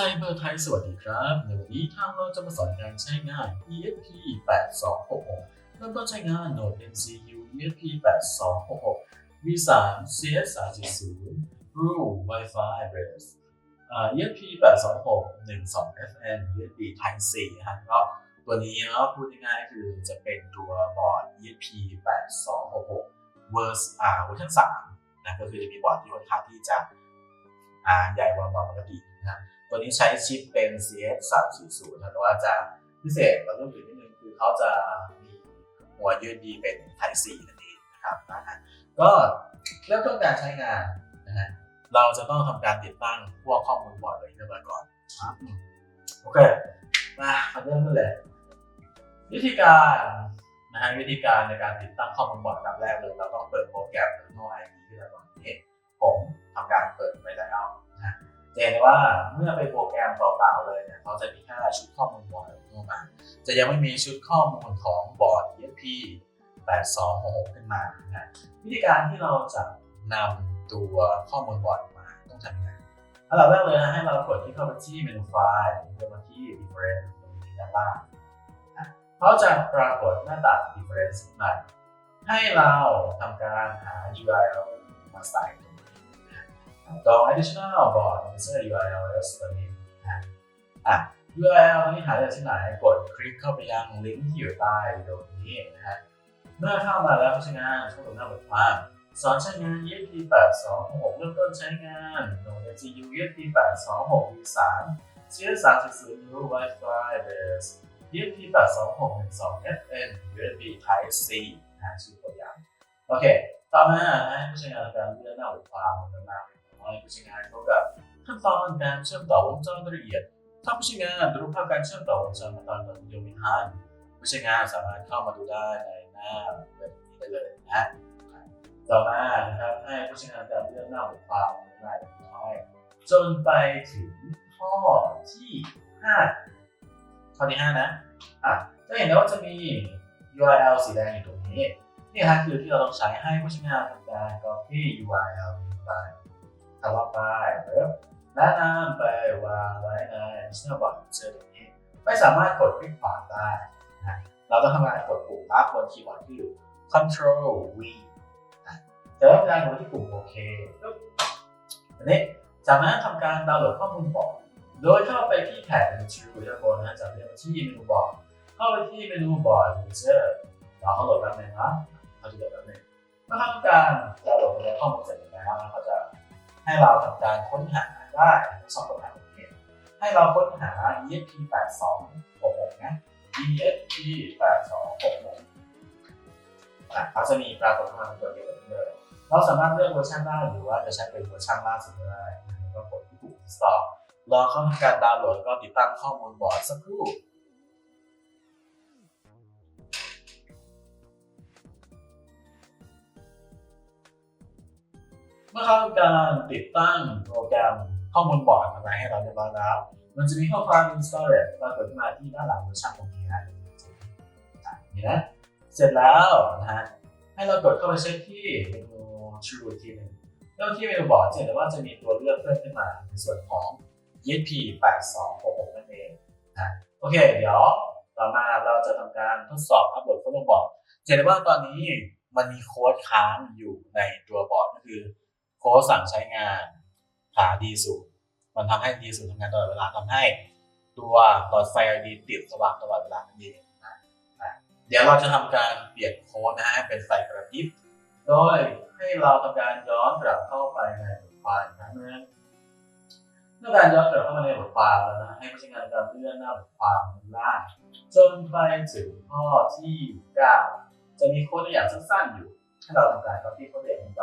ไซเบอร์ไทยสวัสดีครับ ในวันนี้ทางเราจะมาสอนการใช้งาน ESP 8266เริ่มต้นใช้งาน Node MCU ESP 8266 V3 CS 340 Rule Wi-Fi Address อ่า ESP 826 12 FN USB Type C นะฮะก็ตัวนี้เนาพูดง่ายๆคือจะเป็นตัวบอร์ด ESP 8266 Verse อ่าเวอร์ชัน3นะก็คือจะมีบอร์ดที่ค่อนข้างที่จะใหญ่กว่าบอร์ดปกตินะ ตัวนี้ใช้ชิปเป็น CS 3 4 0นะแต่ว่าจะพิเศษกว่ารุ่นอื่นนิดนึงคือเขาจะมีหัว USB เป็น Type C นั่นเองนะครับนะฮะก็เริ่มต้นการใช้งานนะฮะเราจะต้องทำการติดตั้งพวกข้อมูลบอร์ดไว้เรียบร้อยก่อนครับโอเคมาเริ่มกันเลยวิธีการนะฮะวิธีการในการติดตั้งข้อมูลบอร์ดแบบแรกเลยเราต้องเปิดโปรแกรม Terminal ID ที่เราก่อนนี่ผมทำการเปิดไปแล้วนะฮะ จะเห็นว่าเมื่อไปโปรแกรมเปล่าๆเลยเนี่ยเขาจะมีแค่ชุดข้อมูลบอร์ดเข้ามา จะยังไม่มีชุดข้อมูลของบอร์ด ESP 8266ขึ้นมานะวิธีการที่เราจะนำตัวข้อมูลบอร์ดมาต้องทำยังไงอันดับแรกเลยนะให้เรากดที่เข้าไปที่เมนูไฟล์เดินมาที่ Difference ตรงนี้ด้านล่างนะเขาจะปรากฏหน้าต่าง Difference ขึ้นมาให้เราทำการหา URL มาใส่ ตรงนี้ตรง additional board user URL ตัวนี้นะอะ URL นี้หาจากที่ไหนกดคลิกเข้าไปยังลิงก์ที่อยู่ใต้วิดีโอนี้นะฮะเมื่อเข้ามาแล้วใช้งานช่องหน้าบทความสอนใช้งาน ESP 8266เริ่มต้นใช้งานโน้ต GU ESP 8266 V3 CS 340 New Wi-Fi Address ESP 8266 12 FN USB Type C นะชื่อตัวอย่างโอเค ต่อมาให้ผู้ใช้งานการเลื่อนหน้าบทความลงมา ให้ผู้ใช้งานพบกับขั้นตอนการเชื่อมต่อวงจรละเอียด ถ้าผู้ใช้งานดูภาพการเชื่อมต่อวงจรมาตอนวิดีโอไม่ทันผู้ใช้งานสามารถเข้ามาดูได้ในหน้าเว็บนี้ได้เลยนะต่อมานะครับให้ผู้ใช้งานการเลื่อนหน้าบทความลงมาเล็กน้อยจนไปถึงข้อที่5ข้อที่5นะอะจะเห็นได้ว่าจะมี URL สีแดงอยู่ตรงนี้นี่ฮะคือที่เราต้องใช้ให้ผู้ใช้งานทำการ copy URL ไป คำว่าไปเว็บและนำไปวางไว้ใน National Board User ตรงนี้ไม่สามารถกดคลิกขวาได้นะเราต้องทำการกดปุ่มทับบนคีย์บอร์ดที่อยู่ Control V นะจะต้องการกดที่ปุ่มโอเคอันนี้จากนั้นทำการดาวน์โหลดข้อมูลบอร์ดโดยเข้าไปที่แถบ Menu ด้านบนนะจากเรียกที่เมนูบอร์ดเข้าไปที่เมนูบอร์ด User เราเข้าโหลดแป๊บนึงนะเขาจะโหลดแป๊บนึงเมื่อทำการดาวน์โหลดข้อมูลเสร็จแล้วเขาจะ ให้เราทำการค้นหาได้สองค้นหาตรงนี้ให้เราค้นหา ESP 8266นะ ESP 8266อะเขาจะมีปรากฏขึ้นมาเป็นตัวเดียวกันเลยเราสามารถเลือกเวอร์ชันได้หรือว่าจะใช้เป็นเวอร์ชันล่าสุดก็ได้ก็กดที่ปุ่ม install รอเข้าทำการดาวน์โหลดก็ติดตั้งข้อมูลบอร์ดสักครู่ มื่อเข้าการติดตั้งโปรแกรมข้อมูลบอร์ดอะไรให้เราเรียบร้อยแล้ว มันจะมีข้อความ install ปรากฏขึ้นมาที่ด้านหลังเวอร์ชันตรงนี้นะนี่นะ เสร็จแล้วนะฮะ ให้เรากดเข้าไปเช็คที่เมนู True ทีหนึงเริ่มที่เมนูบอร์ดจะเห็นได้ว่าจะมีตัวเลือกเพิ่มขึ้นมา ในส่วนของ ESP 8266นั่นเองนะโอเค เดี๋ยวต่อมาเราจะทำการทดสอบอัปโหลดข้อมูลบอร์ดจะเห็นได้ว่าตอนนี้มันมีโค้ดค้างอยู่ในตัวบอร์ดก็คือ โค้ดสั่งใช้งานหาดีสุดมันทำให้ดีสุดทำงานตลอดเวลาทำให้ ตัวหลอดไฟ LED ติดสว่างตลอดเวลานั่นเองนะเดี๋ยวเราจะทำการเปลี่ยนโค้ดนะฮะเป็นไฟกระพริบโดยให้เราทำการย้อนกลับเข้าไปในบทความอีกครั้งหนึงเมื่อการย้อนกลับเข้ามาในบทความแล้วนะให้ผู้ใช้งานการเลื่อนหน้าบทความลงล่างจนไปถึงข้อที่9จะมีโค้ดตัวอย่างสั้นๆอยู่ ให้เราทำการ copy โค้ดตัวอย่างลงไป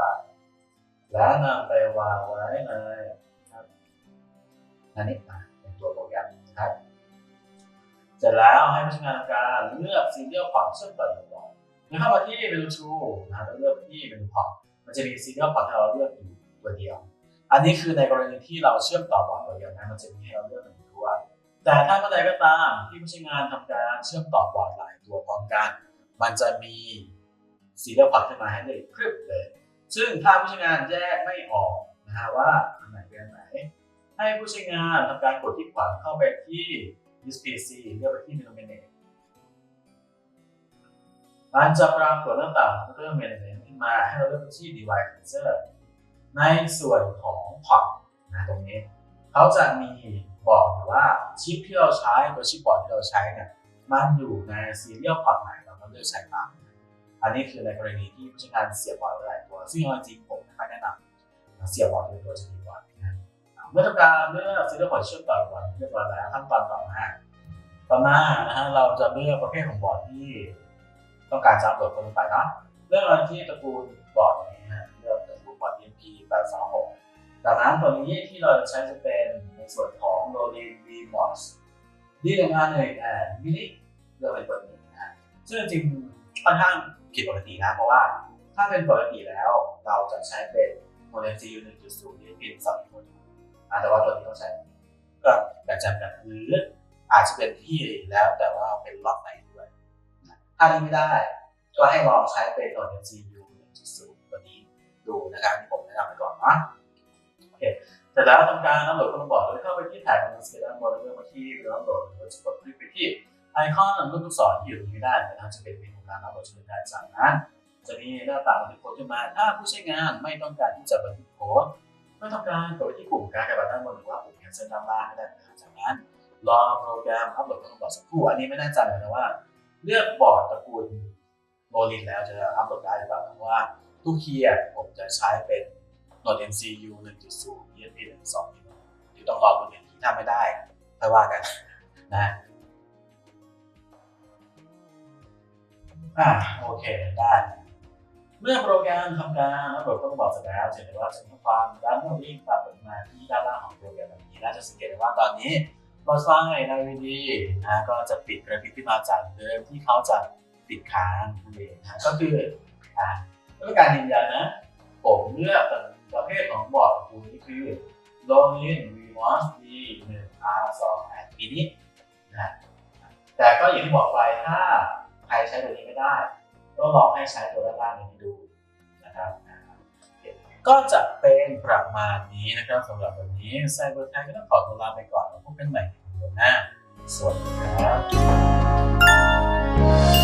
และนำไปวางไว้ในครับอันนี้เป็นตัวโปรแกรมนะครับเสร็จแล้วให้ผู้ใช้งานการเลือก serial port เชื่อมต่ออยู่ก่อนแล้วเข้ามาที่เมนู tool นะแล้วเลือกที่เมนู port มันจะมี serial port ให้เราเลือกอยู่ตัวเดียว อันนี้คือในกรณีที่เราเชื่อมต่อบอร์ดตัวเดียวนะมันจะมีให้เราเลือกหนึ่งตัว แต่ถ้าเมื่อใดก็ตามที่ผู้ใช้งานทำการเชื่อมต่อบอร์ดหลายตัวพร้อมกัน มันจะมี serial port ขึ้นมาให้เลยพรึบเลย ซึ่งถ้าผู้ใช้งานแยกไม่ออกนะฮะว่าอันไหนเป็นไหน ให้ผู้ใช้งานทำการกดที่ขวาเข้าไปที่ This PC เลือกไปที่ Denominate มันจะปรากฏหน้าต่างเรื่อง Management ขึ้นมาให้เราเลือกไปที่ Device Manager ในส่วนของพอร์ตนะตรงนี้ เขาจะมีบอกอยู่ว่าชิปที่เราใช้ตัวชิปบอร์ดที่เราใช้เนี่ยมันอยู่ในซีเรียลพอร์ตไหนเราก็เลือกใช้ตาม อันนี้คือในกรณีที่ผู้ใช้งานเสียบพอร์ตหลายตัว ซึ่งจริงผมไม่ค่อยแนะนำเสียบพอร์ตเป็นตัวจะดีกว่าเมื่อทำการเลือกซีเรียลพอร์ตเชื่อมต่อก่อนเรียบร้อยแล้วขั้นตอนต่อมาต่อมานะฮะเราจะเลือกประเภทของบอร์ดที่ ต้องการจะอัปโหลดลงไปนาะเลือกมาที่ตระกูลบอร์ดนี้นะฮะเลือกตระกูลบอร์ด EMP 826จากนั้นตัวนี้ที่เราจะใช้จะเป็นในส่วนของ r o l l i n v m o s ที่ทำงานในแอนมินิเลือกเป็นตัวนี้นะฮะซึ่งจริงๆค่อนข้าง ผิดปกตินะ เพราะว่าถ้าเป็นปกติแล้วเราจะใช้เป็นโมเดล GU 1.0ที่เป็นสองอินพุตแต่ว่าตัวนี้ต้องใช้ก็แบบจำกัดหรืออาจจะเป็นที่แล้วแต่ว่าเป็นล็อตไหนด้วยถ้านี้ไม่ได้ก็ให้ลองใช้เป็นโมเดล GU 1.0ตัวนี้ดูนะครับที่ผมแนะนำไปก่อนนะโอเสร็จแล้วทำการอัปโหลดคนบอร์ดโดยเข้าไปที่แท็กของสเกลด้านบนแล้วเลือกมาที่อัปโหลดหรือว่าจะกดคลิกไปที่ ไอคอนรูปลูกศรที่อยู่ตรงนี้ได้นะครับจะเป็นเมนูการอัปโหลดชื่อได้จากนั้นจะมีหน้าต่างบันทึกโค้ดขึ้นมา ถ้าผู้ใช้งานไม่ต้องการที่จะบันทึกโค้ดก็ทำการกดไปที่ปุ่มการกระดาษด้านบนหรือว่าปุ่มแคนเซิลด้านล่างก็ได้นะครับจากนั้นรอโปรแกรมอัปโหลดคนบอร์ดสักครู่ อันนี้ไม่แน่ใจเลยนะว่า เลือกบอร์ดตระกูลโมลินแล้วจะอัปโหลดได้หรือเปล่าเพราะว่าทุกทีอะผมจะใช้เป็นโหลด MCU 1.0 ESP 1.2เดี๋ยวต้องรอดูอย่างที่ถ้าไม่ได้ค่อยว่ากันนะ อ่าโอเคได้ เมื่อโปรแกรมทำการอัปโหลดข้อมูลบอกเสร็จแล้วจะเห็นว่าจะมีความด้านบนลิงก์ปรับมาที่ด้านล่างของโปรแกรมแบบนี้และจะสังเกตได้ว่าตอนนี้หลอดไฟใน LED นะก็จะปิดกระพริบขึ้นมาจากเดิมที่เขาจะปิดค้างนั่นเองนะก็คืออ่าเพื่อการยืนยันนะผมเลือกประเภทของบอร์ดคูนี้คือ l o n i n VMOS D 1 R 2 and m i n นะแต่ก็อย่างที่บอกไปถ้า ใครใช้ตัวนี้ไม่ได้ ก็ลองให้ใช้ตัวด้านล่างนี้ดูนะครับก็จะเป็นประมาณนี้นะครับสำหรับวันนี้ไซเบอร์ไทยก็ต้องขอตัวลาไปก่อนแล้วพบกันใหม่ในวันหน้าสวัสดีครับ